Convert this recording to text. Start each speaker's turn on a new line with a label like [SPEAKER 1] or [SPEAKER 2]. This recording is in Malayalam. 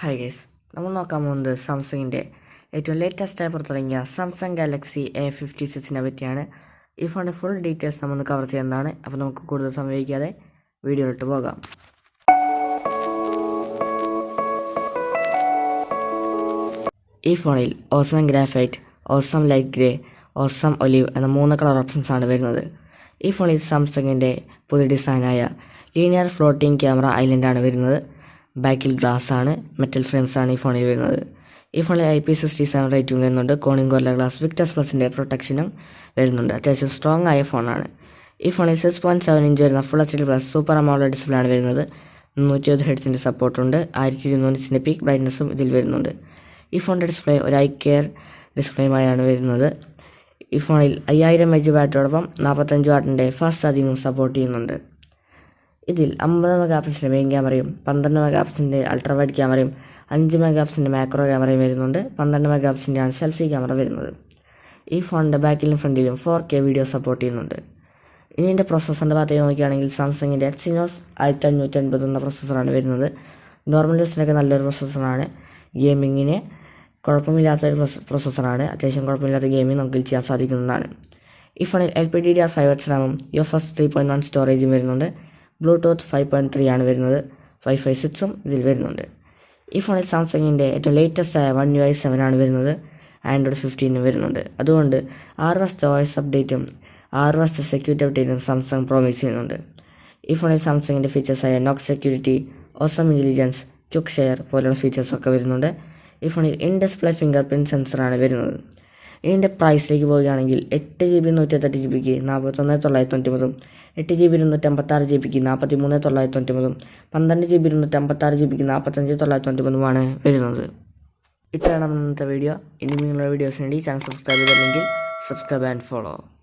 [SPEAKER 1] ഹായ് ഗൈസ് നമ്മൾ നോക്കാൻ പോകുന്നത് സാംസങ്ങിന്റെ ഏറ്റവും ലേറ്റസ്റ്റായി പുറത്തിറങ്ങിയ സാംസങ് ഗാലക്സി എ ഫിഫ്റ്റി സിക്സിനെ പറ്റിയാണ്. ഈ ഫോണിന്റെ ഫുൾ ഡീറ്റെയിൽസ് നമ്മൾ കവർ ചെയ്യുന്നതാണ്. അപ്പോൾ നമുക്ക് കൂടുതൽ സംഭവിക്കാതെ വീഡിയോയിലോട്ട് പോകാം. ഈ ഫോണിൽ awesome graphite awesome light grey awesome olive എന്ന മൂന്ന് കളർ ഓപ്ഷൻസ് ആണ് വരുന്നത്. ഈ ഫോണിൽ സാംസങ്ങിന്റെ പുതിയ ഡിസൈനായ ലീനിയർ ഫ്ലോട്ടിംഗ് ക്യാമറ ഐലൻഡാണ് വരുന്നത്. ബാക്കിൽ ഗ്ലാസ് ആണ് മെറ്റൽ ഫ്രെയിംസ് ആണ് ഈ ഫോണിൽ വരുന്നത്. ഈ ഫോണിൽ I P sixty seven rating വരുന്നുണ്ട്. കോണിംഗ് ഗോർല ഗ്ലാസ് വിക്ടസ് പ്ലസിന്റെ പ്രൊട്ടക്ഷനും വരുന്നുണ്ട്. അത്യാവശ്യം സ്ട്രോങ് ആയ ഫോണാണ് ഈ ഫോണിൽ സിക്സ് പോയിന്റ് സെവൻ ഇഞ്ച് വരുന്ന full H D plus super AMOLED display ആണ് വരുന്നത്. മുന്നൂറ്റി ഇരുപത് ഹെഡ്സിന്റെ സപ്പോർട്ടുണ്ട് ആയിരത്തി ഇരുന്നൂറ്റിന്റെ പീക്ക് ബ്രൈറ്റ്നസ്സും ഇതിൽ വരുന്നുണ്ട്. ഈ ഫോണിന്റെ ഡിസ്പ്ലേ ഒരു ഐ കെയർ ഡിസ്പ്ലേയുമായാണ് വരുന്നത്. ഈ ഫോണിൽ അയ്യായിരം എച്ച് ബാറ്ററിയോടൊപ്പം നാൽപ്പത്തഞ്ച് വാട്ടിന്റെ ഫാസ്റ്റ് ചാർജിങ്ങും സപ്പോർട്ട് ചെയ്യുന്നുണ്ട്. ഇതിൽ അമ്പത് മെഗാ പിക്സലിന്റെ മെയിൻ ക്യാമറയും പന്ത്രണ്ട് മെഗാ പിക്സലിന്റെ അൾട്രാ വൈഡ് ക്യാമറയും അഞ്ച് മെഗാ പിക്സലിന്റെ മാക്രോ ക്യാമറയും വരുന്നുണ്ട്. പന്ത്രണ്ട് മെഗാ പിക്സലിന്റെയാണ് സെൽഫി ക്യാമറ വരുന്നത്. ഈ ഫോണിന്റെ ബാക്കിലും ഫ്രണ്ടിലും ഫോർ കെ വീഡിയോ സപ്പോർട്ട് ചെയ്യുന്നുണ്ട്. ഇനി എന്റെ പ്രൊസസ്സറിന്റെ ഭാഗത്തേക്ക് നോക്കുകയാണെങ്കിൽ സാംസങ്ങിന്റെ എക്സിനോസ് ആയിരത്തി അഞ്ഞൂറ്റി അൻപത് എന്ന പ്രൊസസ്സറാണ് വരുന്നത് നോർമൽ യൂസിനൊക്കെ നല്ലൊരു പ്രോസസ്സറാണ് ഗെയിമിങ്ങിന് കുഴപ്പമില്ലാത്ത ഒരു പ്രൊസസ്സറാണ് അത്യാവശ്യം കുഴപ്പമില്ലാത്ത ഗെയിമിംഗ് നമുക്ക് ചെയ്യാൻ സാധിക്കുന്നതാണ്. ഈ ഫോണിൽ L P D D R five X റാമും U F S three point one സ്റ്റോറേജും വരുന്നുണ്ട്. ബ്ലൂടൂത്ത് ഫൈവ് പോയിന്റ് ത്രീ ആണ് വരുന്നത്. ഫൈവ് ഫൈവ് സിക്സും ഇതിൽ വരുന്നുണ്ട്. ഈ ഫോണിൽ സാംസങ്ങിന്റെ ഏറ്റവും ലേറ്റസ്റ്റ് ആയ വൺ യു ഐ സെവൻ ആണ് വരുന്നത്. ആൻഡ്രോയിഡ് ഫിഫ്റ്റീനും വരുന്നുണ്ട്. അതുകൊണ്ട് ആറ് വർഷത്തെ വോയിസ് അപ്ഡേറ്റും ആറ് വർഷത്തെ സെക്യൂരിറ്റി അപ്ഡേറ്റും സാംസങ് പ്രോമിസ് ചെയ്യുന്നുണ്ട്. ഈ ഫോണിൽ സാംസങ്ങിന്റെ ഫീച്ചേഴ്സായ Knox security awesome intelligence quick share പോലുള്ള ഫീച്ചേഴ്സൊക്കെ വരുന്നുണ്ട്. ഈ ഫോണിൽ ഇൻ ഡിസ്പ്ലേ ഫിംഗർ പ്രിന്റ് സെൻസറാണ് വരുന്നത്. ഇതിന്റെ പ്രൈസിലേക്ക് പോവുകയാണെങ്കിൽ എട്ട് ജി ബി നൂറ്റെട്ട് ജി ബിക്ക് നാൽപ്പത്തൊന്ന് തൊള്ളായിരത്തി തൊണ്ണൂറ്റൊമ്പതും എട്ട് ജി ബി ഇരുന്നൂറ്റമ്പത്താറ് ജി ബിക്ക് നാൽപ്പത്തി മൂന്ന് തൊള്ളായിരത്തി തൊണ്ണൂറ്റൊമ്പതും പന്ത്രണ്ട് ജി ബി ഇരുന്നൂറ്റമ്പത്താറ് ജി ബിക്ക് നാൽപ്പത്തഞ്ച് തൊള്ളായിരത്തി തൊണ്ണൂറ്റൊമ്പതുമാണ് വരുന്നത്. ഇത്രയാണ് ഇന്നത്തെ വീഡിയോ ഇനി നിങ്ങളുടെ വീഡിയോസിന് വേണ്ടി ചാനൽ സബ്സ്ക്രൈബ് ചെയ്തില്ലെങ്കിൽ സബ്സ്ക്രൈബ് ആൻഡ് ഫോളോ